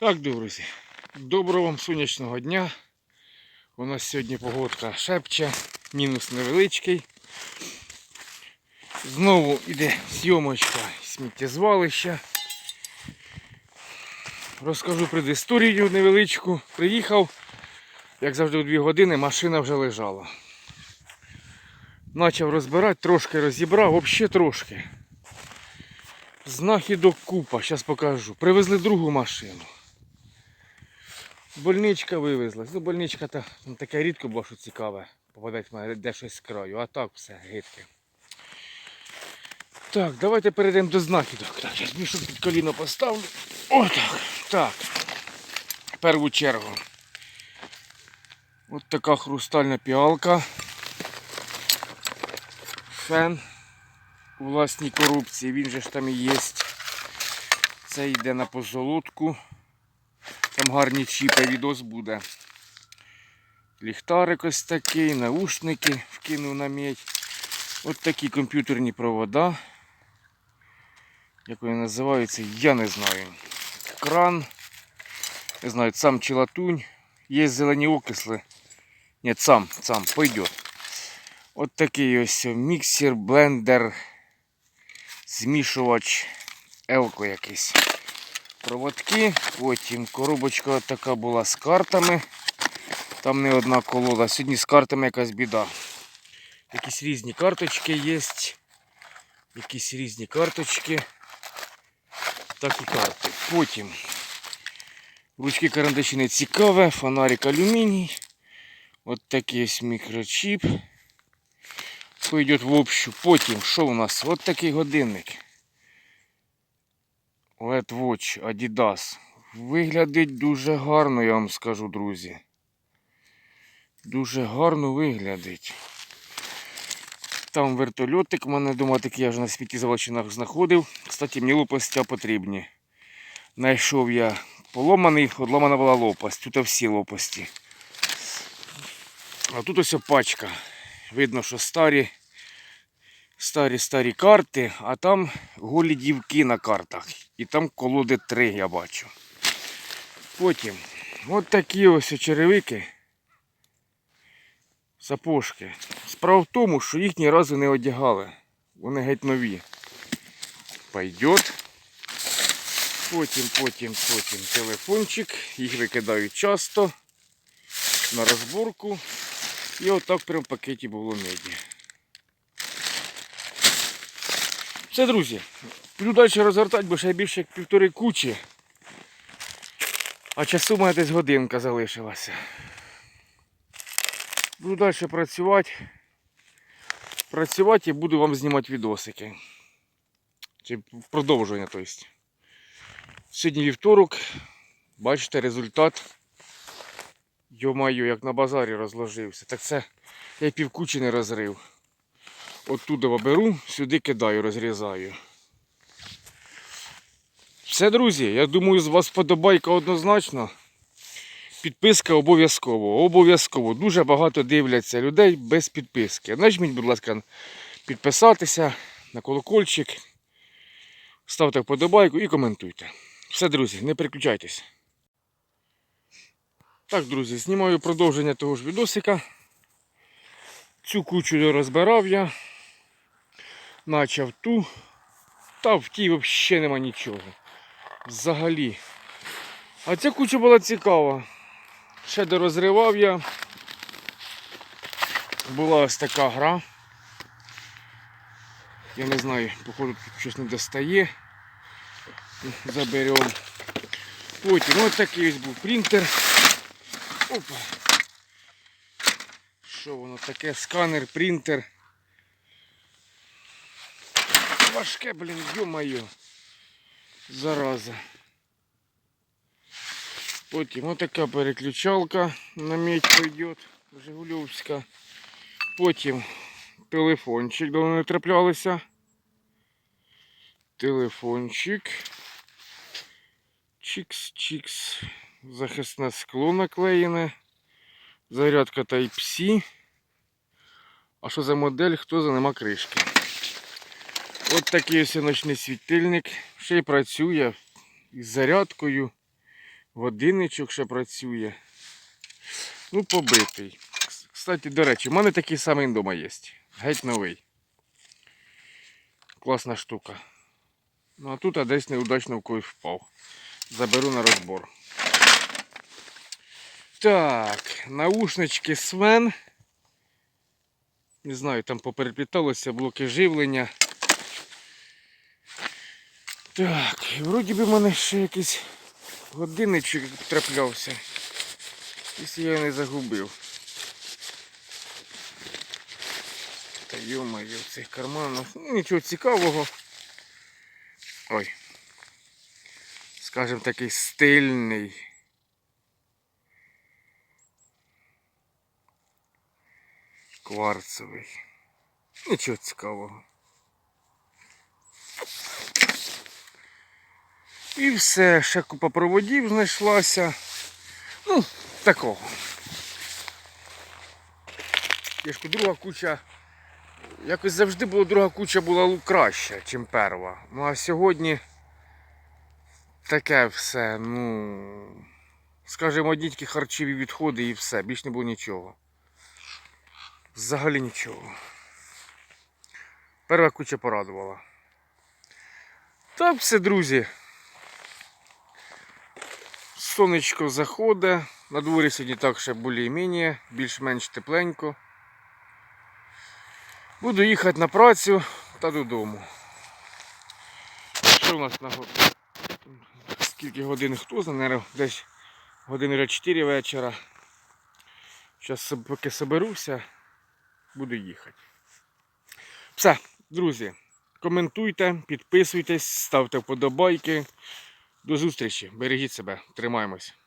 Так, друзі, доброго вам сонячного дня. У нас сьогодні погодка шепче, мінус невеличкий. Знову йде зйомочка сміттєзвалища. Розкажу предісторію невеличку. Приїхав, як завжди, у 2 години машина вже лежала. Почав розбирати, трошки розібрав, взагалі трошки. Знахідок купа, зараз покажу. Привезли другу машину. Больничка вивезлась. Ну, больничка та ну, рідко було, що цікаве. Попадать в мене де щось з краю, а так все гидке. Так, давайте перейдемо до знахідок. Так, я мішок під коліно поставлю. Отак. Так. В першу чергу. От така хрустальна піалка. Фен у власній корупції, він же ж там і є. Це йде на позолотку. Там гарні чіпи, відос буде. Ліхтарик ось такий, наушники вкинув на медь. От такі комп'ютерні провода. Як вони називаються, я не знаю. Кран. Не знаю, сам чи латунь. Є зелені окисли. Ні, сам, сам, пойдет. От такий ось міксер, блендер, змішувач, елко якийсь. Проводки, потім коробочка така була з картами. Там не одна колода. Сьогодні з картами якась біда. Якісь різні карточки є. Якісь різні карточки. Так і карти. Потім ручки карандаші не цікаве, фонарик алюміній. От такий ось мікрочіп. Пойдет в общу. Потім, що у нас? От такий годинник. LED Watch Adidas. Виглядить дуже гарно, я вам скажу, друзі. Дуже гарно виглядить. Там вертольотик у мене вдома такий, я вже на світі заводчинах знаходив. Кстати, мені лопастя потрібні. Найшов я поломаний, одламана була лопасть. Тут всі лопасті. А тут ось пачка. Видно, що старі, старі старі карти, а там голі дівки на картах. І там колоди три я бачу. Потім от такі ось черевики. Сапожки. Справа в тому, що їх ні разу не одягали. Вони геть нові. Пойдет. Потім, потім, потім телефончик. Їх викидають часто. На розборку. І отак прям в пакеті було меді. Все, друзі. Піду далі розгортати, бо ще більше як півтори кучі. А часу мене десь годинка залишилася. Буду далі працювати. Працювати і буду вам знімати відосики. Чи продовження, то есть. Сьогодні вівторок. Бачите результат. Йо-майо, як на базарі розложився. Так це я півкучі не розрив. Оттуда беру, сюди кидаю, розрізаю. Все, друзі, я думаю, з вас вподобайка однозначно. Підписка обов'язково. Обов'язково. Дуже багато дивляться людей без підписки. Нажміть, будь ласка, підписатися на колокольчик. Ставте вподобайку і коментуйте. Все, друзі, не переключайтесь. Так, друзі, знімаю продовження того ж відосика. Цю кучу розбирав я. Начав ту. Та в тій взагалі нема нічого. Взагалі. А ця куча була цікава. Ще дорозривав я. Була ось така гра. Я не знаю, походу тут щось не достає. Заберемо. Потім ось такий ось був принтер. Опа. Що воно таке? Сканер, принтер. Важке, блін, ё-моё. Зараза. Потім отака переключалка на медь пойдет. Жигульовська. Потім телефончик, давно не траплялися. Телефончик. Чикс-чикс. Захисне скло наклеєне. Зарядка Type-C. А що за модель, хто за нема кришки. От такий ось ночний світильник. Ще й працює із зарядкою. Годинничок ще працює. Ну, побитий. Кстати, до речі, в мене такий самий вдома є. Геть новий. Класна штука. Ну а тут а десь неудачно в когось впав. Заберу на розбор. Так, наушнички Свен. Не знаю, там поперепліталося блоки живлення. Так, і вроді би в мене ще якийсь годинничок траплявся. Якщо я його не загубив. Та йомаю, в цих карманах. Ну, нічого цікавого. Ой. Скажем такий стильний. Кварцевий. Нічого цікавого. І все, ще купа проводів знайшлася. Ну, такого. Тяжко друга куча. Якось завжди була друга куча була краща, ніж перша. Ну а сьогодні таке все, ну. Скажімо, одні тільки харчові відходи і все, більш не було нічого. Взагалі нічого. Перша куча порадувала. Так все, друзі. Сонечко заходить. На дворі сьогодні так ще більш-менш, більш-менш тепленько. Буду їхати на працю та додому. Що у нас на год? Скільки годин хто знає, десь години 4 вечора. Зараз поки соберуся, буду їхати. Все, друзі, коментуйте, підписуйтесь, ставте вподобайки. До зустрічі. Бережіть себе, тримаємось.